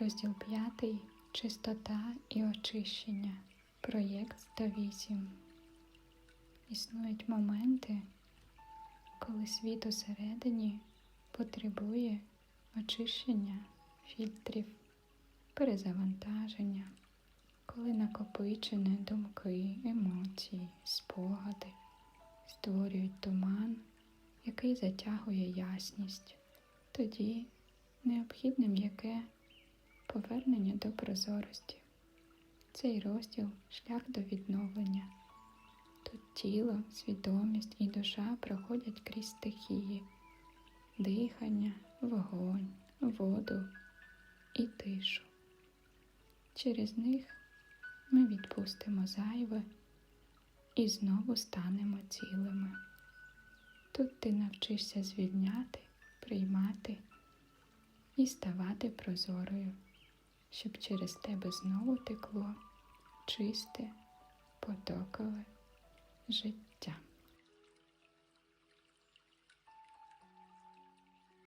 Розділ 5. Чистота і очищення. Проєкт 108. Існують моменти, коли світ усередині потребує очищення фільтрів, перезавантаження, коли накопичені думки, емоції, спогади створюють туман, який затягує ясність. Тоді необхідне м'яке повернення до прозорості. Цей розділ шлях до відновлення. Тут тіло, свідомість і душа проходять крізь стихії, дихання, вогонь, воду і тишу. Через них ми відпустимо зайве і знову станемо цілими. Тут ти навчишся звільняти, приймати і ставати прозорою, щоб через тебе знову текло чисте, потокове життя.